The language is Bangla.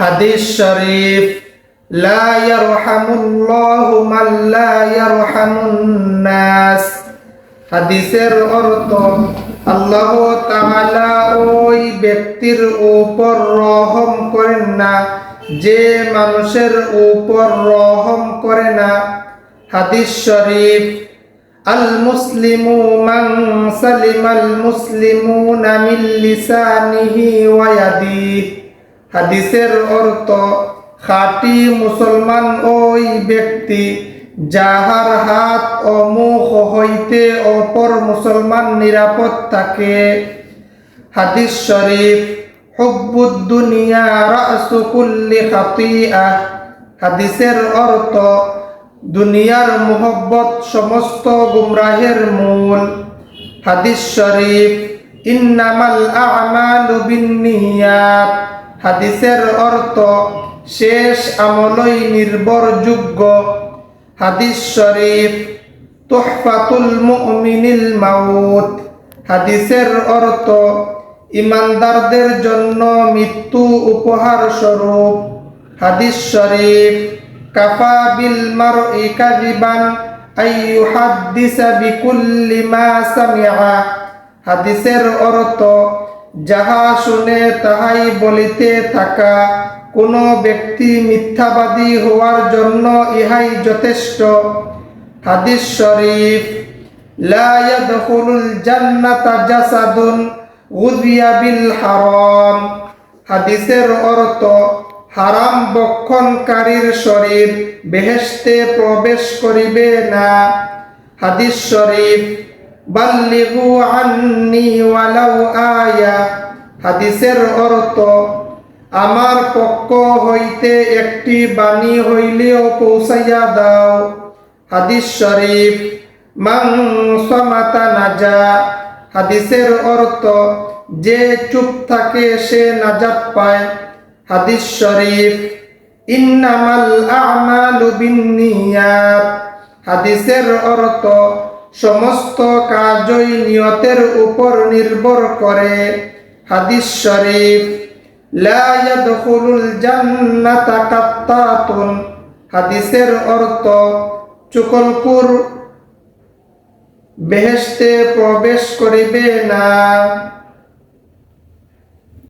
হাদিস শরীফ, লা ইয়ারহামুল্লাহু মান লা ইয়ারহামুন নাস। হাদিসের অর্থ, আল্লাহ তাআলা ওই ব্যক্তির উপর রহম করেন না, যে মানুষের উপর রহম করে না। হাদিস শরীফ আল মুসলিমু মান সালিমাল মুসলিমুনা মিন লিসানিহি ওয়া ইয়াদিহি। হাদিসের অর্থ, খাঁটি মুসলমান ওই ব্যক্তি যাহার হাত ও মুখ হইতে অপর মুসলমান নিরাপদ থাকে। হাদিস শরীফ হুব্বুদ দুনিয়া রাসু কুল্লি খাতিআহ হাদিসের অর্থ, দুনিয়ার মোহব্বত সমস্ত গুমরাহের মূল। হাদিস শরীফ, ইন্নামাল আমালু বিন্নিয়াত। হাদিসের অর্থ শেষ আমলই নির্ভরযোগ্য। হাদিস শরীফ, তুহফাতুল মুমিনিল মাউত। হাদিসের অর্থ ইমানদারদের জন্য মৃত্যু উপহার স্বরূপ। হাদিস শরীফ, কাফা বিল মারই কাযিবান আই ইউহাদ্দিসা বিকুল্লি মা হাদিসের অর্থ যাহা শুনে তাহাই বলিতে থাকা, কোন ব্যক্তি মিথ্যাবাদী হওয়ার জন্য ইহাই যথেষ্ট। হাদিস শরীফ, লা ইয়াদখুলুল জান্নাতা জাসাদুন হারাম। হাদিসের অর্থ, হারাম বক্ষণকারীর শরীর বেহেশতে প্রবেশ করিবে না। হাদিস শরীফ বাল্লিগু আন্নি ওয়ালাউ আয়া। হাদিসের অর্থ, আমার পক্ষ হইতে একটি বাণী হইলেও পৌঁছাইয়া দাও। হাদিস শরীফ মাং সমাতা নাজা। হাদিসের অর্থ, যে চুপ থাকে সে নাজাত পায়। হাদিস শরীফ, ইন্নামাল আমালু বিন্নিয়াত। হাদিসের অর্থ সমস্ত কাজই নিয়তের উপর নির্ভর করে। হাদিস শরীফ, লা ইয়াদখুলুল জান্নাতা কাত্তাতুন হাদিসের অর্থ, চুকলকুর বেহেস্তে প্রবেশ করিবে না।